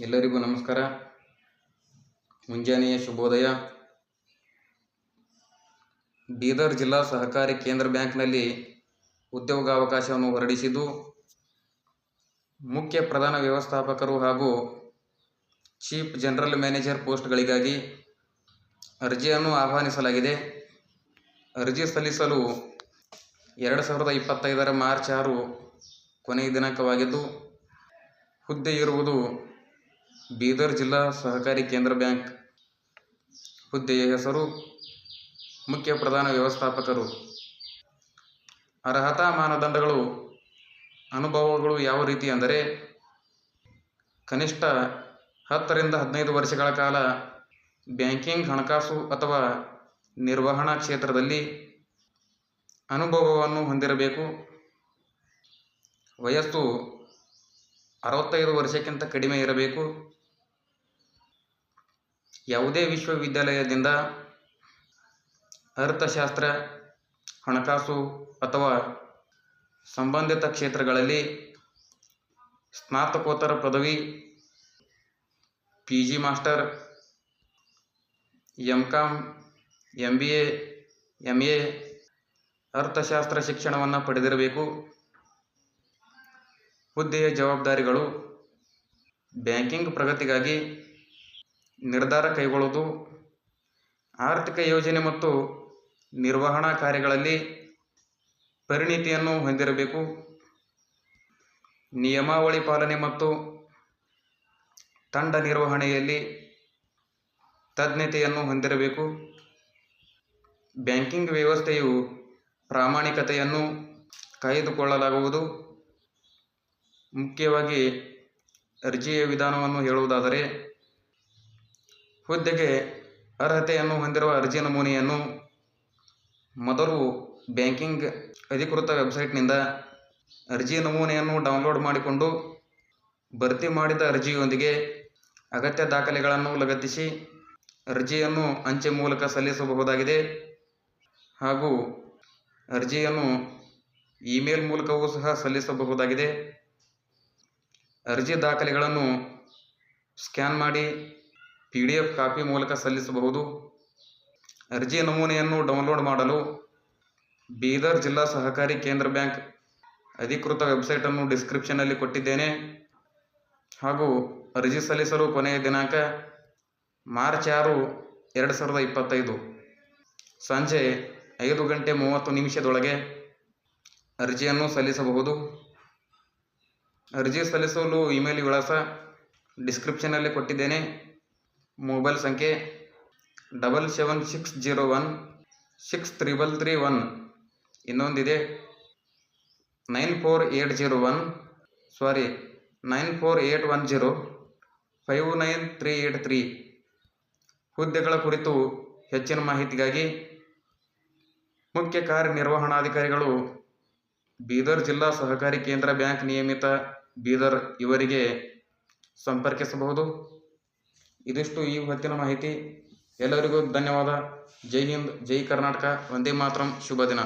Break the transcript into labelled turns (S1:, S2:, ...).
S1: ಎಲ್ಲರಿಗೂ ನಮಸ್ಕಾರ. ಮುಂಜಾನೆಯ ಶುಭೋದಯ. ಬೀದರ್ ಜಿಲ್ಲಾ ಸಹಕಾರಿ ಕೇಂದ್ರ ಬ್ಯಾಂಕ್ನಲ್ಲಿ ಉದ್ಯೋಗಾವಕಾಶವನ್ನು ಹೊರಡಿಸಿದ್ದು, ಮುಖ್ಯ ಪ್ರಧಾನ ವ್ಯವಸ್ಥಾಪಕರು ಹಾಗೂ ಚೀಫ್ ಜನರಲ್ ಮ್ಯಾನೇಜರ್ ಪೋಸ್ಟ್ಗಳಿಗಾಗಿ ಅರ್ಜಿಯನ್ನು ಆಹ್ವಾನಿಸಲಾಗಿದೆ. ಅರ್ಜಿ ಸಲ್ಲಿಸಲು ಎರಡು ಸಾವಿರದ ಇಪ್ಪತ್ತೈದರ ಮಾರ್ಚ್ ಆರು ಕೊನೆಯ ದಿನಾಂಕವಾಗಿದ್ದು ಹುದ್ದೆ ಇರುವುದು ಬೀದರ್ ಜಿಲ್ಲಾ ಸಹಕಾರಿ ಕೇಂದ್ರ ಬ್ಯಾಂಕ್ ಹುದ್ದೆಯ ಹೆಸರು ಮುಖ್ಯ ಪ್ರಧಾನ ವ್ಯವಸ್ಥಾಪಕರು. ಅರ್ಹತಾ ಮಾನದಂಡಗಳು, ಅನುಭವಗಳು ಯಾವ ರೀತಿ ಅಂದರೆ, ಕನಿಷ್ಠ ಹತ್ತರಿಂದ ಹದಿನೈದು ವರ್ಷಗಳ ಕಾಲ ಬ್ಯಾಂಕಿಂಗ್ ಹಣಕಾಸು ಅಥವಾ ನಿರ್ವಹಣಾ ಕ್ಷೇತ್ರದಲ್ಲಿ ಅನುಭವವನ್ನು ಹೊಂದಿರಬೇಕು. ವಯಸ್ಸು ಅರವತ್ತೈದು ವರ್ಷಕ್ಕಿಂತ ಕಡಿಮೆ ಇರಬೇಕು. ಯಾವುದೇ ವಿಶ್ವವಿದ್ಯಾಲಯದಿಂದ ಅರ್ಥಶಾಸ್ತ್ರ, ಹಣಕಾಸು ಅಥವಾ ಸಂಬಂಧಿತ ಕ್ಷೇತ್ರಗಳಲ್ಲಿ ಸ್ನಾತಕೋತ್ತರ ಪದವಿ, P G master M Com M B A M A, ಅರ್ಥಶಾಸ್ತ್ರ ಶಿಕ್ಷಣವನ್ನು ಪಡೆದಿರಬೇಕು. ಹುದ್ದೆಯ ಜವಾಬ್ದಾರಿಗಳು ಬ್ಯಾಂಕಿಂಗ್ ಪ್ರಗತಿಗಾಗಿ ನಿರ್ಧಾರ ಕೈಗೊಳ್ಳುವುದು ಆರ್ಥಿಕ ಯೋಜನೆ ಮತ್ತು ನಿರ್ವಹಣಾ ಕಾರ್ಯಗಳಲ್ಲಿ ಪರಿಣಿತಿಯನ್ನು ಹೊಂದಿರಬೇಕು. ನಿಯಮಾವಳಿ ಪಾಲನೆ ಮತ್ತು ತಂಡ ನಿರ್ವಹಣೆಯಲ್ಲಿ ತಜ್ಞತೆಯನ್ನು ಹೊಂದಿರಬೇಕು. ಬ್ಯಾಂಕಿಂಗ್ ವ್ಯವಸ್ಥೆಯು ಪ್ರಾಮಾಣಿಕತೆಯನ್ನು ಕಾಯ್ದುಕೊಳ್ಳಲಾಗುವುದು. ಮುಖ್ಯವಾಗಿ ಅರ್ಜಿಯ ವಿಧಾನವನ್ನು ಹೇಳುವುದಾದರೆ ಹುದ್ದೆಗೆ ಅರ್ಹತೆಯನ್ನು ಹೊಂದಿರುವ ಅರ್ಜಿ ನಮೂನೆಯನ್ನು ಮೊದಲು ಬ್ಯಾಂಕಿಂಗ್ ಅಧಿಕೃತ ವೆಬ್ಸೈಟ್ನಿಂದ ಅರ್ಜಿ ನಮೂನೆಯನ್ನು ಡೌನ್ಲೋಡ್ ಮಾಡಿಕೊಂಡು ಭರ್ತಿ ಮಾಡಿದ ಅರ್ಜಿಯೊಂದಿಗೆ ಅಗತ್ಯ ದಾಖಲೆಗಳನ್ನು ಲಗತ್ತಿಸಿ ಅರ್ಜಿಯನ್ನು ಅಂಚೆ ಮೂಲಕ ಸಲ್ಲಿಸಬಹುದಾಗಿದೆ. ಹಾಗೂ ಅರ್ಜಿಯನ್ನು ಇಮೇಲ್ ಮೂಲಕವೂ ಸಹ ಸಲ್ಲಿಸಬಹುದಾಗಿದೆ. ಅರ್ಜಿ ದಾಖಲೆಗಳನ್ನು ಸ್ಕ್ಯಾನ್ ಮಾಡಿ ಪಿ ಡಿ ಎಫ್ ಕಾಪಿ ಮೂಲಕ ಸಲ್ಲಿಸಬಹುದು. ಅರ್ಜಿ ನಮೂನೆಯನ್ನು ಡೌನ್ಲೋಡ್ ಮಾಡಲು ಬೀದರ್ ಜಿಲ್ಲಾ ಸಹಕಾರಿ ಕೇಂದ್ರ ಬ್ಯಾಂಕ್ ಅಧಿಕೃತ ವೆಬ್ಸೈಟನ್ನು ಡಿಸ್ಕ್ರಿಪ್ಷನಲ್ಲಿ ಕೊಟ್ಟಿದ್ದೇನೆ. ಹಾಗೂ ಅರ್ಜಿ ಸಲ್ಲಿಸಲು ಕೊನೆಯ ದಿನಾಂಕ ಮಾರ್ಚ್ ಆರು, ಎರಡು ಸಾವಿರದ ಇಪ್ಪತ್ತೈದು. ಸಂಜೆ ಐದು ಗಂಟೆ ಮೂವತ್ತು ನಿಮಿಷದೊಳಗೆ ಅರ್ಜಿಯನ್ನು ಸಲ್ಲಿಸಬಹುದು. ಅರ್ಜಿ ಸಲ್ಲಿಸಲು ಇಮೇಲ್ ವಿಳಾಸ ಡಿಸ್ಕ್ರಿಪ್ಷನಲ್ಲಿ ಕೊಟ್ಟಿದ್ದೇನೆ. ಮೊಬೈಲ್ ಸಂಖ್ಯೆ double seven six zero one six triple three one. ಇನ್ನೊಂದಿದೆ. Nine four eight zero one. Sorry nine four eight one zero. Five nine three eight three. ಹುದ್ದೆಗಳ ಕುರಿತು ಹೆಚ್ಚಿನ ಮಾಹಿತಿಗಾಗಿ ಮುಖ್ಯ ಕಾರ್ಯನಿರ್ವಹಣಾಧಿಕಾರಿಗಳು ಬೀದರ್ ಜಿಲ್ಲಾ ಸಹಕಾರಿ ಕೇಂದ್ರ ಬ್ಯಾಂಕ್ ನಿಯಮಿತ ಬೀದರ್ ಇವರಿಗೆ ಸಂಪರ್ಕಿಸಬಹುದು. ಇದಿಷ್ಟು ಈ ಹೊತ್ತಿನ ಮಾಹಿತಿ. ಎಲ್ಲರಿಗೂ ಧನ್ಯವಾದ. ಜೈ ಹಿಂದ್ ಜೈ ಕರ್ನಾಟಕ. ವಂದೇ ಮಾತರಂ. ಶುಭ ದಿನ.